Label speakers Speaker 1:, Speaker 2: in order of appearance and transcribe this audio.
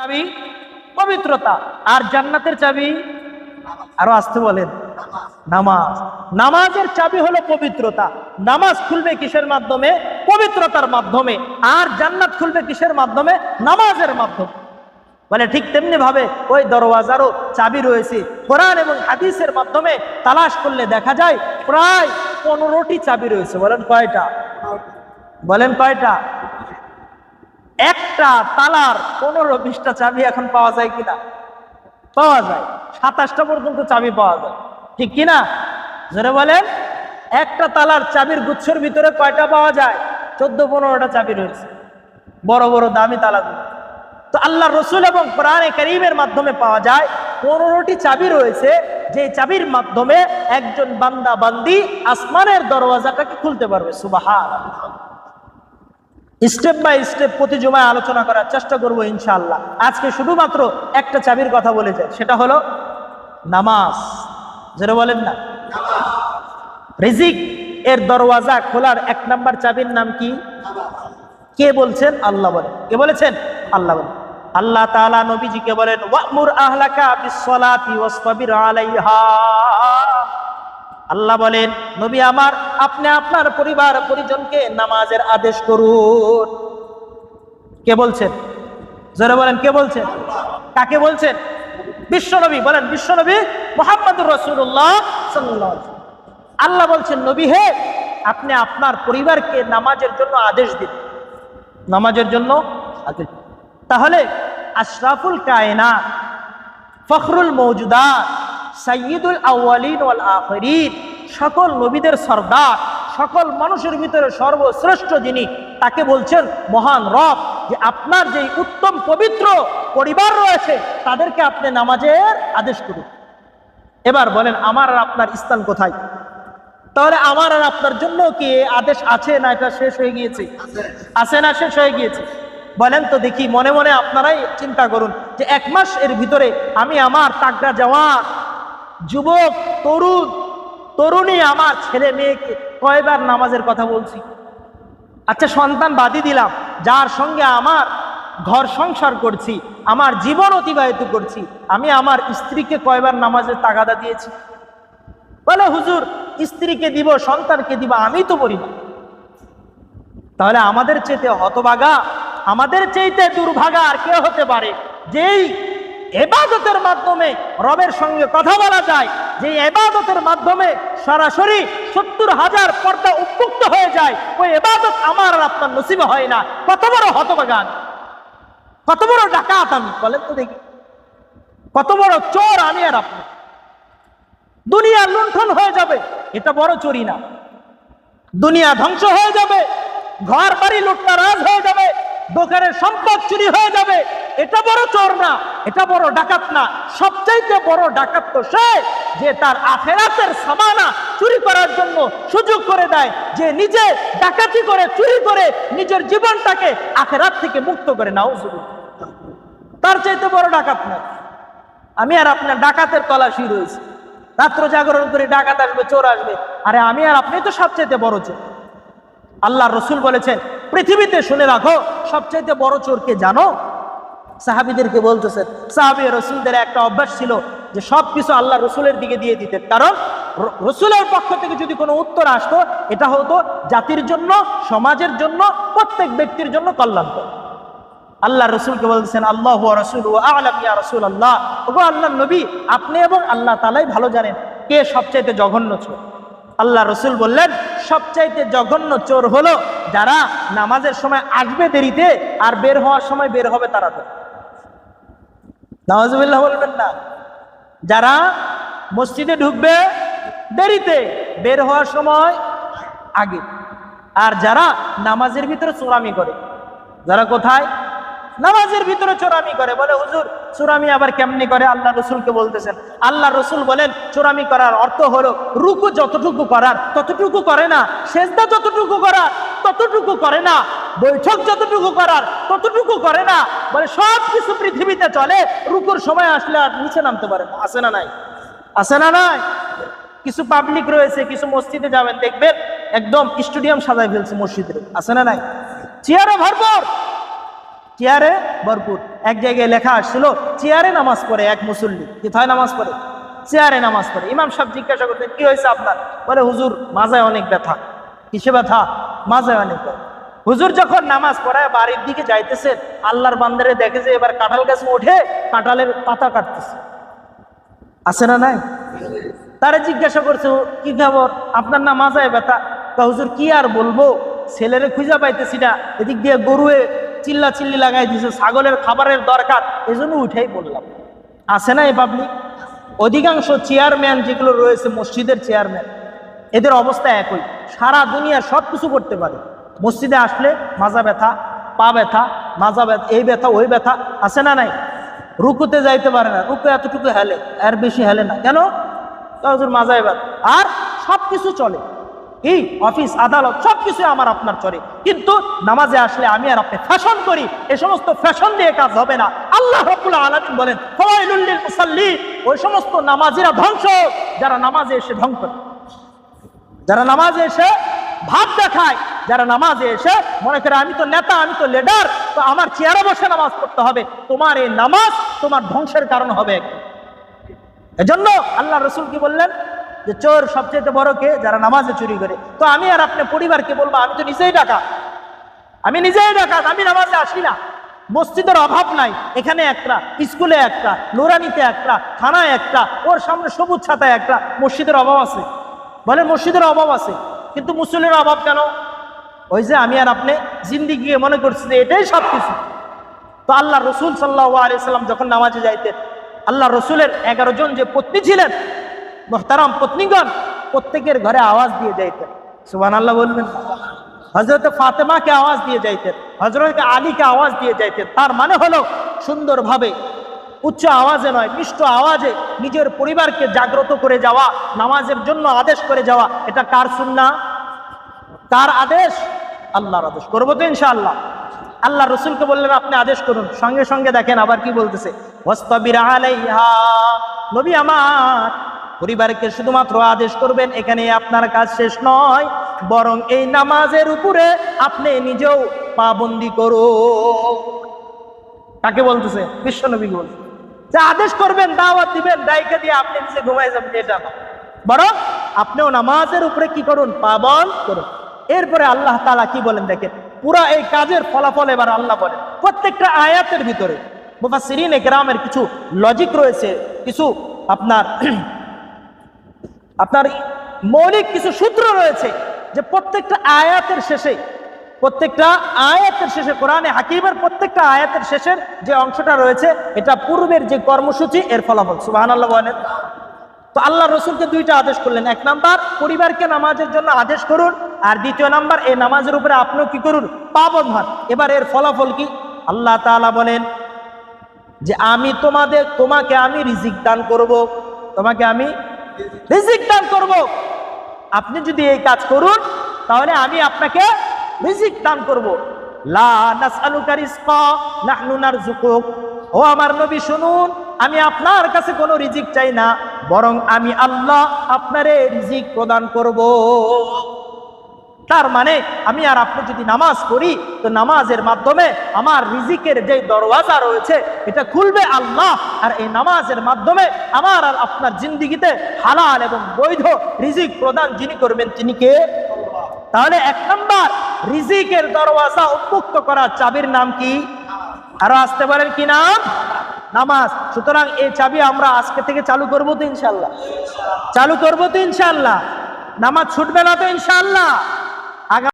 Speaker 1: চাবি? পবিত্রতা। আর জান্নাতের চাবি? আরও আসতে বলেন। নামাজ। নামাজের চাবি হলো পবিত্রতা। নামাজ খুলবে কিসের মাধ্যমে? পবিত্রতার মাধ্যমে। আর জান্নাত খুলবে কিসের মাধ্যমে? নামাজের মাধ্যমে। বলে ঠিক তেমনি ভাবে ওই দরওয়াজারও চাবি রয়েছে। কোরআন এবং হাদিসের মাধ্যমে তালাশ করলে দেখা যায়, প্রায় পনেরোটি চাবি রয়েছে। বলেন কয়টা? বলেন কয়টা? একটা তালার পনেরো বিশটা চাবি এখন পাওয়া যায় কিনা? পাওয়া যায়। সাতাশটা পর্যন্ত চাবি পাওয়া যায়। ঠিক কিনা? জোরে বলেন। একটা তালার চাবির গুচ্ছর ভিতরে কয়টা পাওয়া যায়? চোদ্দ, পনেরোটা চাবি রয়েছে। বড় বড়, দামি তালাগুলো। তো আল্লাহ রসুল এবং কোরআনে করিমের মাধ্যমে পাওয়া যায়, পনেরোটি চাবি রয়েছে। যে চাবির মাধ্যমে একজন বান্দা বান্দি আসমানের দরওয়াজাটাকে খুলতে পারবে। সুবাহা স্টেপ বাই স্টেপ প্রতি জমায় আলোচনা করার চেষ্টা করব ইনশাআল্লাহ। আজকে শুধুমাত্র একটা চাবির কথা বলে যায় সেটা হলো নামাজ। যেটা বলেন না। রিজিক এর দরওয়াজা খোলার এক নাম্বার চাবির নাম কি? কে বলছেন? আল্লাহ বলেন। কে বলেছেন? আল্লাহ বলেন। আল্লাহ তাআলা নবীজিকে বলেন, ওয়ামুর আহলাকা বিসসালাতি ওয়াসতাবির আলাইহা। আল্লাহ বলেন, নবী আমার, আপনি আপনার পরিবার, পরিজনকে নামাজের আদেশ করুন। কে বলছেন? জোরে বলেন, কে বলছেন? কাকে বলছেন? বিশ্বনবী বলেন বিশ্বনবী মোহাম্মদুর রসুল্লাহ আল্লাহ বলছেন, নবী হে, আপনি আপনার পরিবারকে নামাজের জন্য আদেশ দিন। নামাজের জন্য আদেশ। তাহলে আশরাফুল কায়না ফখরুল মৌজুদাত সাইয়দুল আউয়ালিন ওয়াল আখরিন। সকল নবীদের সর্দার, সকল মানুষের ভিতরে সর্বশ্রেষ্ঠ যিনি, তাকে বলছেন মহান রব, যে আপনার যে উত্তম পবিত্র পরিবার রয়েছে, তাদেরকে আপনি নামাজের আদেশ করুন। এবার বলেন, আমার আর আপনার স্থান কোথায়? তাহলে আমার আর আপনার জন্য কি আদেশ আছে না এটা শেষ হয়ে গিয়েছে? আছে না শেষ হয়ে গিয়েছে? বলেন তো দেখি, মনে মনে আপনারাই চিন্তা করুন যে এক মাস এর ভিতরে আমি আমার তাগড়া জওয়ান যুবক, তরুণ, তরুণী, আমার ছেলে মেয়েকে কয়বার নামাজের কথা বলছি। আচ্ছা সন্তান বাদি দিলাম, যার সঙ্গে আমার ঘর সংসার করছি, আমার জীবন অতিবাহিত করছি, আমি আমার স্ত্রীকে কয়বার নামাজের তাগাদা দিয়েছি। বলে, হুজুর, স্ত্রীকে দিব, সন্তানকে দিব, আমি তো বলি না। তাহলে আমাদের চেতে হতভাগা, আমাদের চাইতে দুর্ভাগা আর কে হতে পারে, যেই এবাদতের মাধ্যমে রবের সঙ্গে কথা বলা যায়, যে এবাদতের মাধ্যমে সরাসরি সত্তর হাজার পর্দা উন্মুক্ত হয়ে যায়, ওই এবাদত আমার আর আপনার নসিবে হয় না। কত বড় হতভাগা আমি কত বড় ডাকাত আমি, বলেন তো দেখি। কত বড় চোর আমি আর আপনি। দুনিয়া লুণ্ঠন হয়ে যাবে, এটা বড় চুরি না। দুনিয়া ধ্বংস হয়ে যাবে ঘর বাড়ি লুটনারাজ হয়ে যাবে, দোকানের সম্পদ চুরি হয়ে যাবে এটা বড় চোর না, এটা বড় ডাকাত না। সবচাইতে বড় ডাকাত তো সে যে তার আখেরাতের সামানা চুরি করার জন্য সুযোগ করে দেয়, যে নিজে ডাকাতি করে, চুরি করে নিজের জীবনটাকে আখেরাত থেকে মুক্ত করে। নাও তার চাইতে বড় ডাকাত না। আমি আর আপনার ডাকাতের তলাশি রয়েছে। রাত্র জাগরণ করে ডাকাত আসবে, চোর আসবে। আরে আমি আর আপনি তো সবচাইতে বড় চোর। আল্লাহ রসুল বলেছেন, পৃথিবীতে শুনে রাখো, সবচাইতে বড় চোরকে জানো সাহাবিদেরকে বলতেছেন সাহাবি রসুলদের একটা অভ্যাস ছিল যে সব কিছু আল্লাহ রসুলের দিকে দিয়ে দিতেন। কারণ রসুলের পক্ষ থেকে যদি কোনো উত্তর আসতো, এটা হতো জাতির জন্য, সমাজের জন্য, প্রত্যেক ব্যক্তির জন্য কল্যাণকর। আল্লাহ রসুলকে বলছেন আল্লাহ রসুল ও আলম ইয়া রসুল আল্লাহ ওগো আল্লাহ নবী, আপনি এবং আল্লাহ তালাই ভালো জানেন কে সবচাইতে জঘন্য চোর। আল্লাহ রসুল বললেন, সবচাইতে জঘন্য চোর হলো যারা নামাজের সময় আসবে দেরিতে আর বের হওয়ার সময় বের হবে তাড়াতাড়ি। নামাজুবিল্লাহ বলবেন না। যারা মসজিদে ঢুকবে দেরিতে, বের হওয়ার সময় আগে। আর যারা নামাজের ভিতরে চোরামি করে, যারা কোথায়? নামাজের ভিতরে চোরামি করে। বলে, হুজুর, চোরামি আবার কেমনি করে? আল্লাহ রসুলকে বলতেছেন। আল্লাহ রসুল বলেন, চোরামি করার অর্থ হলো, রুকু যতটুকু করার, ততটুকু করে না, সেজদা যতটুকু করার ততটুকু করে না, বৈঠক যতটুকু করার ততটুকু করে না, বলে সব কিছু পৃথিবীতে চলে, রুকুর সময় আসলে আর নিচে নামতে পারে না। আসে না নাই? আসে না নাই? কিছু পাবলিক রয়েছে, কিছু মসজিদে যাবেন, দেখবেন একদম স্টেডিয়াম সাজায় ফেলছে মসজিদের আছে না নাই? চেয়ারে ভরপুর। চেয়ারে ভরপুর। এক জায়গায় লেখা আসছিল, চেয়ারে নামাজ পড়ে এক মুসল্লি। কোথায় নামাজ পড়ে? চেয়ারে নামাজ পড়ে। ইমাম সাহেব জিজ্ঞাসা করতেন, কি হয়েছে আপনার? বলে, হুজুর, মাজায় অনেক ব্যথা। কিসে ব্যথা? মাজায় অনেক হুজুর যখন নামাজ পড়ায় বাড়ির দিকে যাইতেছেন আল্লাহর বান্দারে দেখে যে এবার কাঁঠাল গাছে উঠে কাঁঠালের পাতা কাটতেছে। আছে না নাই? তারা জিজ্ঞাসা করছে, কি খবর? আপনার না মাজায় ব্যথা? তা হুজুর, কি আর বলব? ছেলেরে খুঁজে পাইতেছি না। এদিক দিয়ে গরুয়ে চিল্লা চিল্লি লাগাই দিছে, ছাগলের খাবারের দরকার। এই জন্য উঠেই বললাম। আছে না এই পাবলিক? অধিকাংশ চেয়ারম্যান যেগুলো রয়েছে, মসজিদের চেয়ারম্যান এদের অবস্থা একই। সারা দুনিয়া সব কিছু করতে পারে। মসজিদে আসলে মাজা ব্যথা, পা ব্যথা, মাজা ব্যথা, এই ব্যথা, ওই ব্যথা আছে না নাই? রুকুতে যাইতে পারে না। রুকু এতটুকু হেলে আর বেশি হেলে না। কেন? হুজুর মাজা এবার আর সব কিছু চলে। এই অফিস, আদালত সব কিছু আমার আপনার চলে কিন্তু নামাজে আসলে আমি আর আপনি ফ্যাশন করি। এ সমস্ত ফ্যাশন দিয়ে কাজ হবে না। আল্লাহ রব্বুল আলামিন বলেন ওই সমস্ত নামাজিরা ধ্বংস। যারা নামাজে এসে ধ্বংস করে। যারা নামাজে এসে ভাব দেখায়, যারা নামাজে এসে মনে করে, আমি তো নেতা, আমি তো লিডার তো আমার চেয়ারে বসে নামাজ পড়তে হবে। তোমার এই নামাজ তোমার ধ্বংসের কারণ হবে। এজন্য আল্লাহ রসুল কি বললেন? যে চোর সবচেয়ে বড় কে? যারা নামাজে চুরি করে। তো আমি আর আপনার পরিবারকে বলব, আমি তো নিজেই ডাকা আমি নিজেই ডাকাত, আমি নামাজে আসি না। মসজিদের অভাব নাই। এখানে একটা, স্কুলে একটা, নোরানিতে একটা, থানায় একটা, ওর সামনে সবুজ ছাতায় একটা, মসজিদের অভাব আছে। বলে মসজিদের অভাব আছে, কিন্তু মুসলিমের অভাব কেন? ওই যে আমি আর আপনি জিন্দিগিয়ে মনে করছি যে এটাই সব কিছু তো আল্লাহ রসুল সাল্লাহ আলিয়াল্লাম যখন নামাজে যাইতেন, আল্লাহ রসুলের এগারো জন যে পত্নী ছিলেন, মোহতারাম পত্নীগণ, প্রত্যেকের ঘরে আওয়াজ দিয়ে যাইতেন। সুবান আল্লাহ বলবেন। হজরত ফাতেমাকে আওয়াজ দিয়ে যাইতেন হজরত আলীকে আওয়াজ দিয়ে যাইতেন। তার মানে হলো সুন্দরভাবে উচ্চ আওয়াজে নয়, মিষ্ট আওয়াজে নিজের পরিবারকে জাগ্রত করে যাওয়া, নামাজের জন্য আদেশ করে যাওয়া, এটা কার সুন্না কার আদেশ? আল্লাহর আদেশ। করব তো ইনশাআল্লাহ। আল্লাহ রসুলকে বললেন, আপনি আদেশ করুন। সঙ্গে সঙ্গে দেখেন, আবার কি বলতেছে? নবী আমার, পরিবারকে শুধুমাত্র আদেশ করবেন, এখানে আপনার কাজ শেষ নয়, বরং এই নামাজের উপরে আপনি নিজেও পাবন্দি করো কাকে বলতেছে? বিশ্বনবীকে বলছে। যে আদেশ করবেন, দাওয়াত দিবেন দায়িকা দিয়ে আপনি নিজে ঘুমাই যাবেন, এটা না। বরং আপনিও নামাজের উপরে কি করুন পাবন করুন। এরপরে আল্লাহ তালা কি বলেন দেখেন? পুরা এই কাজের ফলাফল এবার আল্লাহ বলেন। প্রত্যেকটা আয়াতের ভিতরে মুফাসসিরিন একরামের কিছু লজিক রয়েছে, কিছু আপনার আপনার মৌলিক কিছু সূত্র রয়েছে যে প্রত্যেকটা আয়াতের শেষে প্রত্যেকটা আয়াতের শেষে, কোরআনে হাকিমের প্রত্যেকটা আয়াতের শেষের যে অংশটা রয়েছে, এটা পূর্বের যে কর্মসূচি, এর ফলাফল। সুবাহান আল্লাহ তো আল্লাহ রসুলকে দুইটা আদেশ করলেন। এক নাম্বার, পরিবারকে নামাজের জন্য আদেশ করুন। আর দ্বিতীয় নাম্বার, এই নামাজের উপরে আপনিও কি করুন? পাবন হন এবার এর ফলাফল কি? আল্লাহ তাআলা বলেন যে, আমি তোমাদের, তোমাকে আমি রিজিক দান করব। তোমাকে আমি রিজিক দান করব। আপনি যদি এই কাজ করুন, তাহলে আমি আপনাকে রিজিক দান করব। ও আমার নবী, শুনুন, আমি আপনার কাছে কোনো রিজিক চাই না, বরং আমি আল্লাহ আপনারে রিজিক প্রদান করব। তার মানে আমি আর আপনি যদি নামাজ পড়ি, তো নামাজের মাধ্যমে আমার রিজিকের যে দরওয়াজা রয়েছে, এটা খুলবে আল্লাহ, আর এই নামাজের মাধ্যমে আমার আর আপনার জিন্দিগিতে হালাল এবং বৈধ রিজিক প্রদান যিনি করবেন, তিনি কে? তাহলে এক নম্বর রিজিকের দরওয়াজা উন্মুক্ত করার চাবির নাম কি? আরও আসতে পারেন কি নাম? নামাজ। সুতরাং এই চাবি আমরা আজকে থেকে চালু করব তো ইনশাল্লাহ চালু করব তো ইনশাল্লাহ নামাজ ছুটবে না তো ইনশাল্লাহ